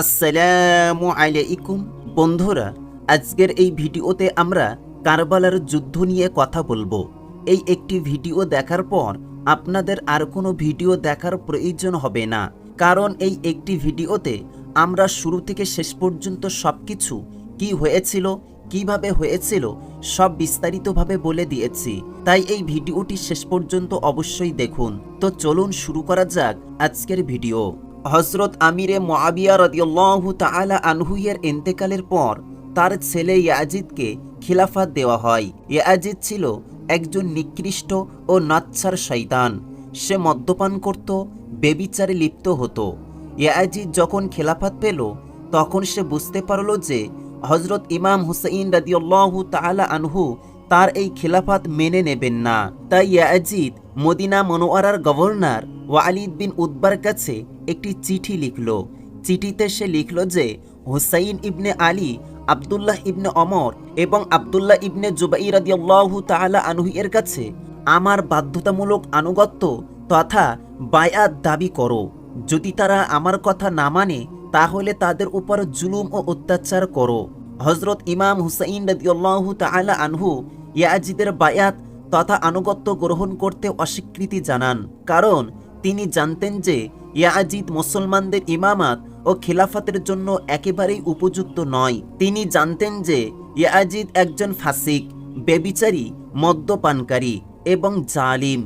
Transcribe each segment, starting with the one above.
আসসালামু আলাইকুম। বন্ধুরা, আজকের এই ভিডিওতে আমরা কারবালার যুদ্ধ নিয়ে কথা বলব। এই একটি ভিডিও দেখার পর আপনাদের আর কোনো ভিডিও দেখার প্রয়োজন হবে না। কারণ এই একটি ভিডিওতে আমরা শুরু থেকে শেষ পর্যন্ত সব কিছু কি হয়েছিল, কীভাবে হয়েছিল, সব বিস্তারিতভাবে বলে দিয়েছি। তাই এই ভিডিওটি শেষ পর্যন্ত অবশ্যই দেখুন। তো চলুন শুরু করা যাক আজকের ভিডিও। হজরত আমিরে মোয়াবিয়া রদিয়াল্লাহু তাআলা আনহুয়ের ইন্তেকালের পর তার ছেলে ইয়াজিদকে খিলাফাত দেওয়া হয়। ইয়াজিদ ছিল একজন নিকৃষ্ট ও নাচ্ছার শয়তান। সে মদ্যপান করত, বেবিচারে লিপ্ত হতো। ইয়াজিদ যখন খেলাফাত পেল, তখন সে বুঝতে পারল যে হজরত ইমাম হুসাইন রাদিয়াল্লাহু তাআলা আনহু তার এই খিলাফাত মেনে নেবেন না। তাই ইয়াজিদ মদিনা মনোয়ারার গভর্নর ওয়ালিদ বিন উদ্বার কাছে একটি চিঠি লিখল। চিঠিতে সে লিখল যে, হুসাইন ইবনে আলী, আবদুল্লাহ ইবনে অমর এবং আবদুল্লাহ ইবনে জুবাই রাদিয়াল্লাহু তাআলা আনহু এর কাছে আমার বাধ্যতামূলক আনুগত্য তথা বায়াত দাবি করো। যদি তারা আমার কথা না মানে তাহলে তাদের উপর জুলুম ও অত্যাচার করো। হজরত ইমাম হুসাইন রাদিয়াল্লাহু তাআলা আনহু ইয়াজিদের বায়াত তথা আনুগত্য গ্রহণ করতে অস্বীকৃতি জানান। কারণ তিনি জানতেন যে ইয়াজিদ মুসলমানদের ইমামাত ও খিলাফাতের জন্য একেবারেই উপযুক্ত নয়। তিনি জানতেন যে ইয়াজিদ একজন ফাসিক, বেবিচারী, মদ্যপানকারী এবং জালিম।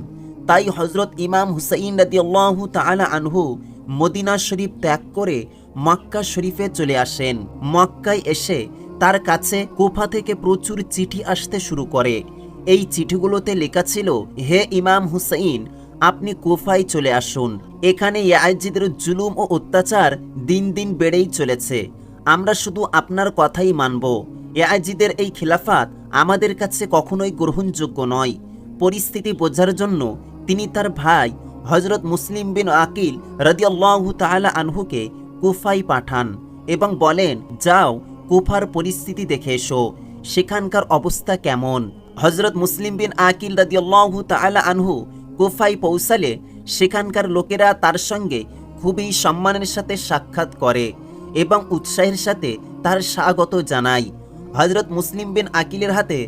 তাই হজরত ইমাম হুসাইন রাদিয়াল্লাহু তাআলা আনহু মদিনা শরীফ ত্যাগ করে মক্কা শরীফে চলে আসেন। মক্কায় এসে তার কাছে কুফা থেকে প্রচুর চিঠি আসতে শুরু করে। এই চিঠিগুলোতে লেখা ছিল, হে ইমাম হুসাইন আপনি কুফায় চলে আসুন। এখানে ইয়াজিদের জুলুম ও অত্যাচার দিন দিন বেড়েই চলেছে। আমরা শুধু আপনার কথাই মানব। ইয়াজিদের এই খিলাফাত আমাদের কাছে কখনোই গ্রহণযোগ্য নয়। পরিস্থিতি বোঝার জন্য তিনি তার ভাই হজরত মুসলিম বিন আকিল রদিয়াল্লাহু তাআলা আনহুকে কুফায় পাঠান এবং বলেন, যাও, কুফার পরিস্থিতি দেখে এসো। সেখানকার অবস্থা কেমন? হজরত মুসলিম বিন আকিল রাদিয়াল্লাহু তাআলা আনহু কুফায় পৌঁছালে সেখানকার লোকেরা তার সঙ্গে খুবই সম্মানের সাথে সাক্ষাৎ করে এবং উৎসাহের সাথে তার স্বাগত জানায়। হজরত মুসলিম বিন আকিলের হাতে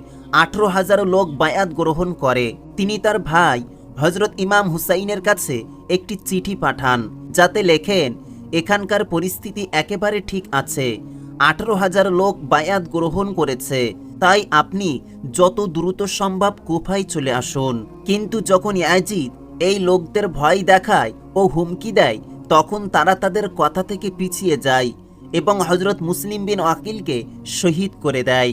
আঠেরো হাজার লোক বায়াত গ্রহণ করে। তিনি তার ভাই হজরত ইমাম হুসাইনের কাছে একটি চিঠি পাঠান, যাতে লেখেন, এখানকার পরিস্থিতি একেবারে ঠিক আছে। আঠারো হাজার লোক বায়াত গ্রহণ করেছে। তাই আপনি যত দ্রুত সম্ভব কুফায় চলে আসুন। কিন্তু যখন ইয়াজিদ এই লোকদের ভয় দেখায় ও হুমকি দেয়, তখন তারা তাদের কথা থেকে পিছিয়ে যায় এবং হজরত মুসলিম বিন আকিলকে শহীদ করে দেয়।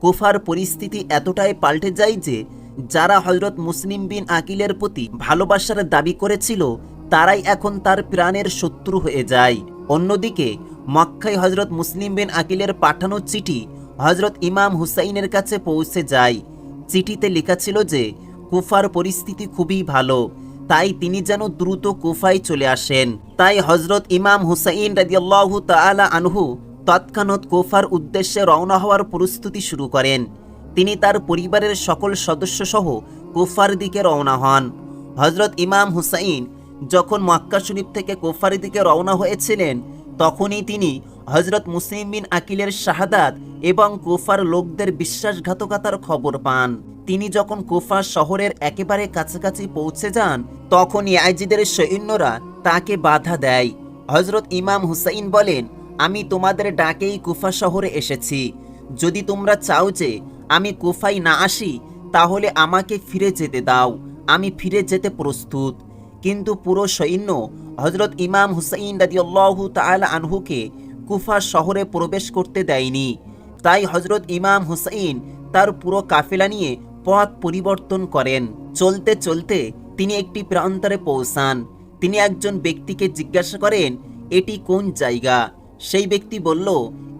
কুফার পরিস্থিতি এতটাই পাল্টে যায় যে, যারা হজরত মুসলিম বিন আকিলের প্রতি ভালোবাসার দাবি করেছিল, তারাই এখন তার প্রাণের শত্রু হয়ে যায়। অন্যদিকে, মক্কায় হজরত মুসলিম বিন আকিলের পাঠানো চিঠি হজরত ইমাম হুসাইনের কাছে পৌঁছে যায়। চিঠিতে লেখা ছিল যে, কুফার পরিস্থিতি খুবই ভালো, তাই তিনি যেন দ্রুত কুফায় চলে আসেন। তাই হজরত ইমাম হুসাইন রাদিয়াল্লাহু তাআলা আনহু তৎক্ষণাৎ কুফার উদ্দেশ্যে রওনা হওয়ার প্রস্তুতি শুরু করেন। তিনি তার পরিবারের সকল সদস্য সহ কুফার দিকে রওনা হন। হজরত ইমাম হুসাইন যখন মক্কা শরীফ থেকে কুফার দিকে রওনা হয়েছিলেন তখনই তিনি হজরত মুসলিম বিন আকিলের শাহাদাত এবং কুফার লোকদের বিশ্বাসঘাতকতার খবর পান। তিনি যখন কুফা শহরের একেবারে কাছাকাছি পৌঁছে যান, তখন ইয়াজিদের সৈন্যরা তাকে বাধা দেয়। হজরত ইমাম হুসাইন বলেন, আমি তোমাদের ডাকেই কুফা শহরে এসেছি। যদি তোমরা চাও যে আমি কুফায় না আসি, তাহলে আমাকে ফিরে যেতে দাও। আমি ফিরে যেতে প্রস্তুত। কিন্তু পুরো সৈন্য হজরত ইমাম হুসাইন রাদিয়াল্লাহু তাআলা আনহুকে কুফা শহরে প্রবেশ করতে দেয়নি। তাই হজরত ইমাম হুসাইন তার পুরো কাফেলা নিয়ে পথ পরিবর্তন করেন। চলতে চলতে তিনি একটি প্রান্তরে পৌঁছান। তিনি একজন ব্যক্তিকে জিজ্ঞাসা করেন, এটি কোন জায়গা? সেই ব্যক্তি বলল,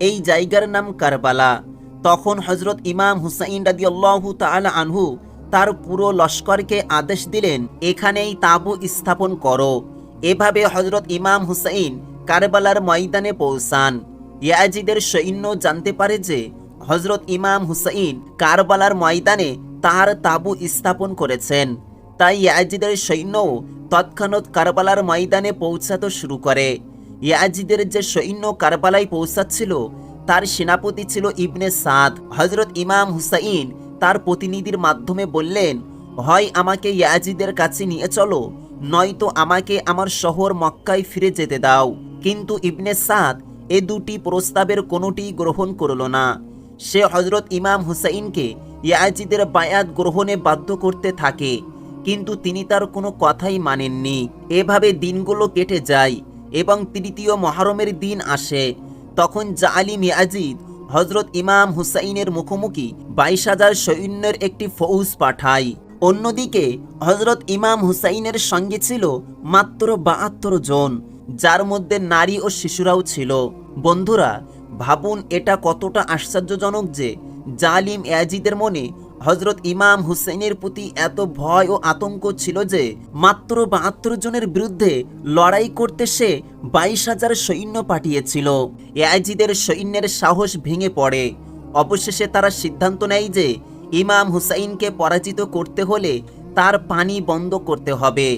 এই জায়গার নাম কারবালা। তখন হজরত ইমাম হুসাইন রাদিয়াল্লাহু তাআলা আনহু তার পুরো লস্করকে আদেশ দিলেন, এখানেই তাঁবু স্থাপন করো। এভাবে হজরত ইমাম হুসাইন কারবালার ময়দানে পৌঁছান। ইয়াজিদের সৈন্য জানতে পারে যে হজরত ইমাম হুসাইন কারবালার ময়দানে তার তাঁবু স্থাপন করেছেন। তাই ইয়াজিদের সৈন্যও তৎক্ষণাৎ কারবালার ময়দানে পৌঁছাতে শুরু করে। ইয়াজিদের যে সৈন্য কারবালায় পৌঁছাচ্ছিল, তার সেনাপতি ছিল ইবনে সাদ। হজরত ইমাম হুসাইন তার প্রতিনিধির মাধ্যমে বললেন, হয় আমাকে ইয়াজিদের কাছে নিয়ে চলো, নয়তো আমাকে আমার শহর মক্কায় ফিরে যেতে দাও। কিন্তু ইবনে সাদ এ দুটি প্রস্তাবের কোনোটি গ্রহণ করল না। সে হজরত ইমাম হুসাইনকে ইয়াজিদের বায়াত গ্রহণে বাধ্য করতে থাকে, কিন্তু তিনি তার কোনো কথাই মানেননি। এভাবে দিনগুলো কেটে যায় এবং তৃতীয় মহারমের দিন আসে। তখন জালিম ইয়াজিদ হজরত ইমাম হুসাইনের মুখোমুখি বাইশ হাজার সৈন্যের একটি ফৌজ পাঠায়। অন্যদিকে হজরত ইমাম হুসাইনের সঙ্গে ছিল মাত্র বাহাত্তর জন, যার মধ্যে নারী ও শিশুরাও ছিল। বন্ধুরা, ভাবুন এটা কতটা আশ্চর্যজনক যে জালিম এজিদের মনে হজরত ইমাম হুসেনের প্রতি এত ভয় ও আতঙ্ক ছিল যে মাত্র বাহাত্তর জনের বিরুদ্ধে লড়াই করতে সে বাইশ হাজার সৈন্য পাঠিয়েছিল। এআইজিদের সৈন্যের সাহস ভেঙে পড়ে। অবশেষে তারা সিদ্ধান্ত নেয় যে ইমাম হুসাইনকে পরাজিত করতে হলে তার পানি বন্ধ করতে হবে।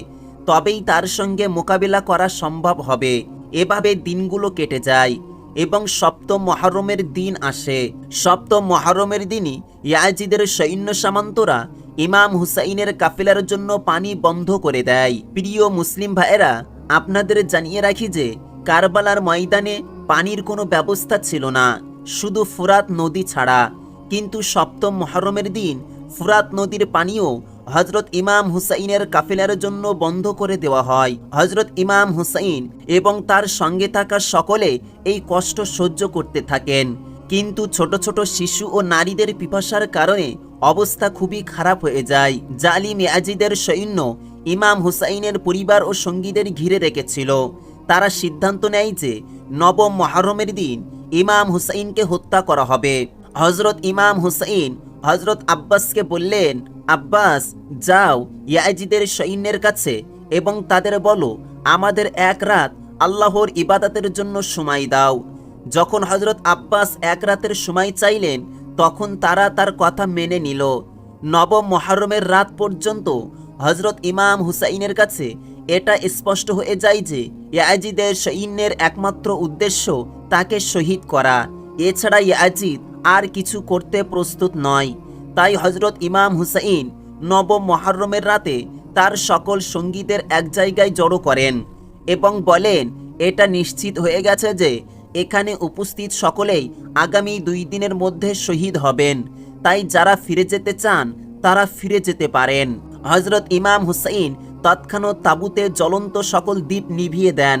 তবেই তার সঙ্গে মোকাবিলা করা সম্ভব হবে। এভাবে দিনগুলো কেটে যায়। এবং সপ্তম মহরমের দিন আসে। সপ্তম মহরমের দিনই ইয়াজিদের সৈন্য সামন্তরা ইমাম হুসাইনের কাফিলার জন্য পানি বন্ধ করে দেয়। প্রিয় মুসলিম ভাইয়েরা, আপনাদের জানিয়ে রাখি যে কারবালার ময়দানে পানির কোনো ব্যবস্থা ছিল না, শুধু ফুরাত নদী ছাড়া। কিন্তু সপ্তম মহরমের দিন ফুরাত নদীর পানিও হজরত ইমাম হুসাইনের কাফিলার জন্য বন্ধ করে দেওয়া হয়। হজরত ইমাম হুসাইন এবং তার সঙ্গে থাকা সকলে এই কষ্ট সহ্য করতে থাকেন। কিন্তু ছোট ছোট শিশু ও নারীদের পিপাসার কারণে অবস্থা খুবই খারাপ হয়ে যায়। জালিম ইয়াজিদের সৈন্য ইমাম হুসাইনের পরিবার ও সঙ্গীদের ঘিরে রেখেছিল। তারা সিদ্ধান্ত নেয় যে নবম মহরমের দিন ইমাম হুসাইনকে হত্যা করা হবে। হজরত ইমাম হুসাইন হজরত আব্বাসকে বললেন আব্বাস, যাও, ইয়াজিদের সৈন্যের কাছে এবং তাদের বলো, আমাদের এক রাত আল্লাহর ইবাদতের জন্য সময় দাও। যখন হজরত আব্বাস এক রাতের সময় চাইলেন, তখন তারা তার কথা মেনে নিল। নবম মহারমের রাত পর্যন্ত হজরত ইমাম হুসাইনের কাছে এটা স্পষ্ট হয়ে যায় যে, ইয়াজিদের সৈন্যের একমাত্র উদ্দেশ্য তাকে শহীদ করা। এছাড়া ইয়াজিদ আর কিছু করতে প্রস্তুত নয়। তাই হজরত ইমাম হুসাইন নবম মহরমের রাতে তার সকল সঙ্গীদের এক জায়গায় জড়ো করেন এবং বলেন, এটা নিশ্চিত হয়ে গেছে যে এখানে উপস্থিত সকলেই আগামী দুই দিনের মধ্যে শহীদ হবেন। তাই যারা ফিরে যেতে চান, তারা ফিরে যেতে পারেন। হজরত ইমাম হুসাইন তৎক্ষণাৎ তাবুতে জ্বলন্ত সকল দ্বীপ নিভিয়ে দেন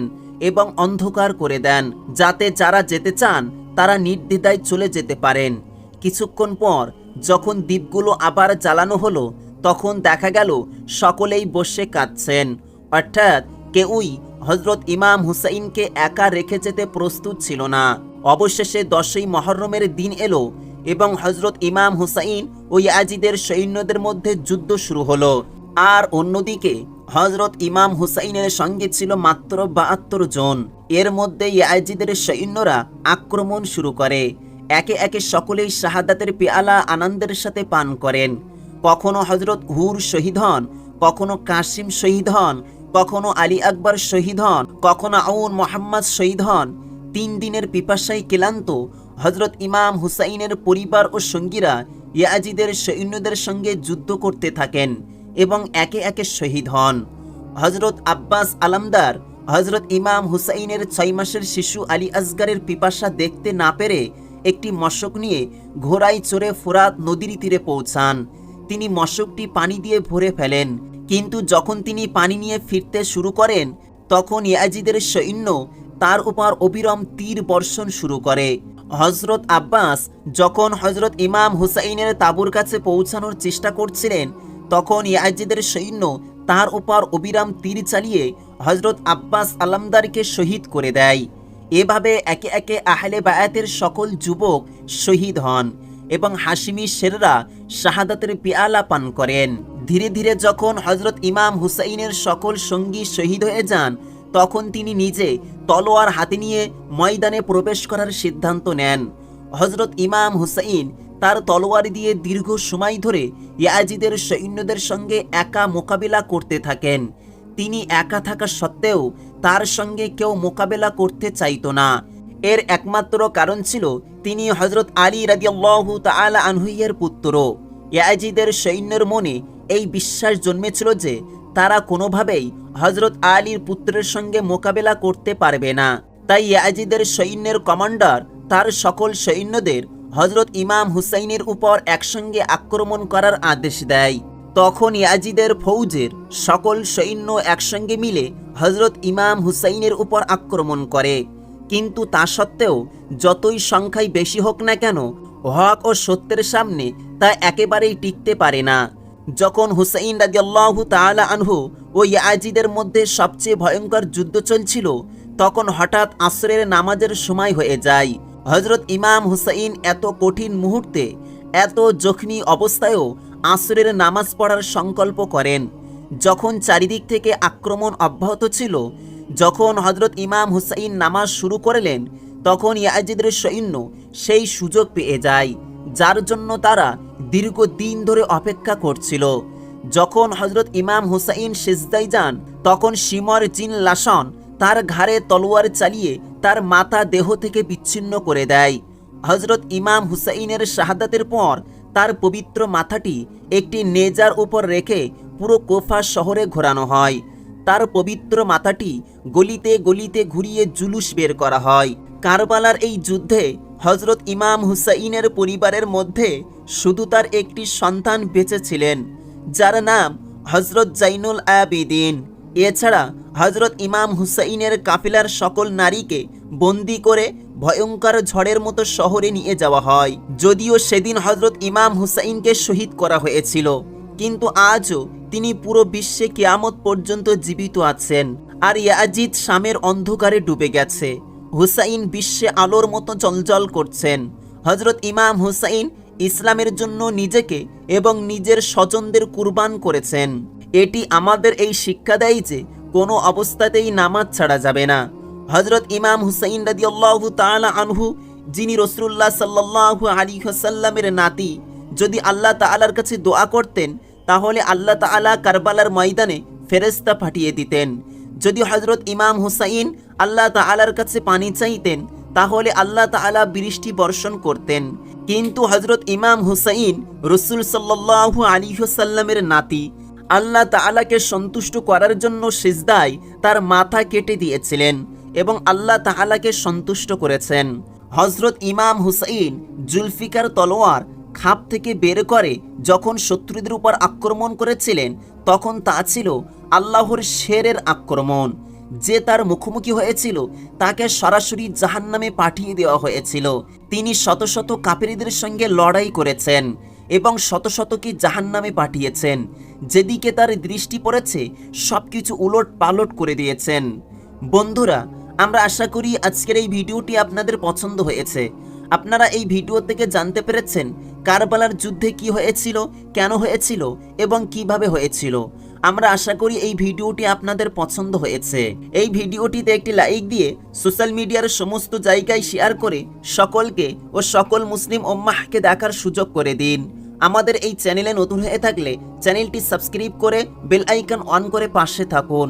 এবং অন্ধকার করে দেন, যাতে যারা যেতে চান, তারা নির্দ্বিধায় চলে যেতে পারেন। কিছুক্ষণ পর যখন দ্বীপগুলো আবার জ্বালানো হলো, তখন দেখা গেল সকলেই বসে কাঁদছেন। অর্থাৎ কেউই হজরত ইমাম হুসাইনকে একা রেখে যেতে প্রস্তুত ছিল না। অবশেষে দশই মহরমের দিন এলো এবং হজরত ইমাম হুসাইন ও ইয়াজিদের সৈন্যদের মধ্যে যুদ্ধ শুরু হলো। আর অন্যদিকে হজরত ইমাম হুসাইনের সঙ্গে ছিল মাত্র বাহাত্তর জন। এর মধ্যে ইয়াজিদের সৈন্যরা আক্রমণ শুরু করে। একে একে সকলেই শাহাদাতের পেয়ালা আনন্দের সাথে পান করেন। কখনো হজরত হুর শহীদ হন, কখনো কাসিম শহীদ হন, কখনো আলী আকবর শহীদ হন, কখনো আউন মোহাম্মদ শহীদ হন। তিন দিনের পিপাসায় ক্লান্ত হজরত ইমাম হুসাইনের পরিবার ও সঙ্গীরা ইয়াজিদের সৈন্যদের সঙ্গে যুদ্ধ করতে থাকেন এবং একে একে শহীদ হন। হজরত আব্বাস আলমদার হজরত ইমাম হুসাইনের ছয় মাসের শিশু আলী আসগারের পিপাসা দেখতে না পেরে একটি মশক নিয়ে ঘোড়ায় চড়ে ফোরাত নদীর তীরে পৌঁছান। তিনি মশকটি পানি দিয়ে ভরে ফেলেন। কিন্তু যখন তিনি পানি নিয়ে ফিরতে শুরু করেন, তখন ইয়াজিদের সৈন্য তার উপর অবিরম তীর বর্ষণ শুরু করে। হজরত আব্বাস যখন হজরত ইমাম হুসাইনের তাঁবুর কাছে পৌঁছানোর চেষ্টা করছিলেন, তখন ইয়াজিদের সৈন্য তার উপর অবিরাম তীর চালিয়ে হজরত আব্বাস আলমদারকে শহীদ করে দেয়। এভাবে একে একে আহলে বায়াতের সকল যুবক শহীদ হন এবং হাসিমি শেররা শাহাদাতের পেয়ালা পান করেন। ধীরে ধীরে যখন হজরত ইমাম হুসাইনের সকল সঙ্গী শহীদ হয়ে যান, তখন তিনি নিজে তলোয়ার হাতে নিয়ে ময়দানে প্রবেশ করার সিদ্ধান্ত নেন। হজরত ইমাম হুসাইন তার তলোয়ার দিয়ে দীর্ঘ সময় ধরে ইয়াজিদের সৈন্যদের সঙ্গে একা মোকাবিলা করতে থাকেন। তিনি একা থাকা সত্ত্বেও তার সঙ্গে কেউ মোকাবেলা করতে চাইত না। এর একমাত্র কারণ ছিল তিনি হজরত আলী রাদিয়াল্লাহু তাআলা আনহুইয়ের পুত্র। ইয়াজিদের সৈন্যের মনে এই বিশ্বাস জন্মেছিল যে তারা কোনোভাবেই হজরত আলীর পুত্রের সঙ্গে মোকাবেলা করতে পারবে না। তাই ইয়াজিদের সৈন্যের কমান্ডার তার সকল সৈন্যদের হজরত ইমাম হুসাইনের উপর একসঙ্গে আক্রমণ করার আদেশ দেয়। তখন ইয়াজিদের ফৌজের সকল সৈন্য একসঙ্গে মিলে হজরত ইমাম হুসাইনের উপর আক্রমণ করে। কিন্তু তা সত্ত্বেও যতই সংখ্যায় বেশি হোক না কেন, হক ও সত্যের সামনে তা একেবারেই টিকতে পারে না। যখন হুসাইন রাদিয়াল্লাহু তাআলা আনহু ও ইয়াজিদের মধ্যে সবচেয়ে ভয়ঙ্কর যুদ্ধ চলছিল, তখন হঠাৎ আসরের নামাজের সময় হয়ে যায়। হজরত ইমাম হুসাইন এত কঠিন মুহূর্তে, এত জখমি অবস্থায়ও আসরের নামাজ পড়ার সংকল্প করেন। যখন চারিদিক থেকে আক্রমণ অব্যাহত ছিল, যখন হজরত ইমাম হুসাইন নামাজ শুরু করলেন, তখন ইয়াজিদের সৈন্য সেই সুযোগ পেয়ে যায়, যার জন্য তারা দীর্ঘ দিন ধরে অপেক্ষা করছিল। যখন হজরত ইমাম হুসাইন সেজদাই যান, তখন সিমর জিন লাসন তার ঘাড়ে তলোয়ার চালিয়ে তার মাথা দেহ থেকে বিচ্ছিন্ন করে দেয়। হজরত ইমাম হুসাইনের শাহাদাতের পর তার পবিত্র মাথাটি একটি নেজার উপর রেখে পুরো কোফা শহরে ঘোরানো হয়। তার পবিত্র মাথাটি গলিতে গলিতে ঘুরিয়ে জুলুস বের করা হয়। কারবালার এই যুদ্ধে হজরত ইমাম হুসাইনের পরিবারের মধ্যে শুধু তার একটি সন্তান বেঁচে ছিলেন, যার নাম হজরত জাইনুল আবিদিন। এছাড়া হজরত ইমাম হুসাইনের কাফিলার সকল নারীকে বন্দি করে ভয়ঙ্কর ঝড়ের মতো শহরে নিয়ে যাওয়া হয়। যদিও সেদিন হজরত ইমাম হুসাইনকে শহীদ করা হয়েছিল। কিন্তু আজও তিনি পুরো বিশ্বে কেয়ামত পর্যন্ত জীবিত আছেন আর ইয়াজিদ শামের অন্ধকারে ডুবে গেছে। হুসাইন বিশ্বে আলোর মতো চলচল করছেন। হজরত ইমাম হুসাইন ইসলামের জন্য নিজেকে এবং নিজের স্বজনদের কুরবান করেছেন। এটি আমাদের এই শিক্ষা দেয় যে কোনো অবস্থাতেই নামাজ ছাড়া যাবে না। হজরত ইমাম হুসাইন রাদিয়াল্লাহু তাআলা আনহু, যিনি রসুল্লাহ সাল্লাল্লাহু আলী হাসাল্লামের নাতি, যদি আল্লাহ তাআলার কাছে দোয়া করতেন, তাহলে আল্লাহ তাআলা কারবালার ময়দানে ফেরেস্তা পাঠিয়ে দিতেন। যদি হজরত ইমাম হুসাইন আল্লাহ তাআলার কাছে পানি চাইতেন, তাহলে আল্লাহ তাআলা বৃষ্টি বর্ষণ করতেন। কিন্তু হজরত ইমাম হুসাইন রসুল সাল্লাল্লাহু আলী হাসাল্লামের নাতি, আল্লাহ তাআলাকে সন্তুষ্ট করার জন্য সিজদায় তার মাথা কেটে দিয়েছিলেন। এবং আল্লাহ তাহালাকে সন্তুষ্ট করেছেন। হজরত ইমাম হুসাইন জুলফিকার তলোয়ার খাপ থেকে বের করে যখন শত্রুদের উপর আক্রমণ করেছিলেন, তখন তা ছিল আল্লাহর শেরের আক্রমণ। যে তার মুখোমুখি হয়েছিল, তাকে সরাসরি জাহান্নামে পাঠিয়ে দেওয়া হয়েছিল। তিনি শত শত কাপেরিদের সঙ্গে লড়াই করেছেন এবং শত শতকে জাহান্নামে পাঠিয়েছেন। যেদিকে তার দৃষ্টি পড়েছে, সবকিছু উলট পালট করে দিয়েছেন। বন্ধুরা আমরা আশা করি আজকের এই ভিডিওটি আপনাদের পছন্দ হয়েছে। আপনারা এই ভিডিও থেকে জানতে পেরেছেন কারবালার যুদ্ধে কি হয়েছিল, কেন হয়েছিল এবং কীভাবে হয়েছিল। আমরা আশা করি এই ভিডিওটি আপনাদের পছন্দ হয়েছে। এই ভিডিওটিতে একটি লাইক দিয়ে সোশ্যাল মিডিয়ার সমস্ত জায়গায় শেয়ার করে সকলকে ও সকল মুসলিম ওম্মাহকে দেখার সুযোগ করে দিন। আমাদের এই চ্যানেলে নতুন হয়ে থাকলে চ্যানেলটি সাবস্ক্রাইব করে বেল আইকন অন করে পাশে থাকুন।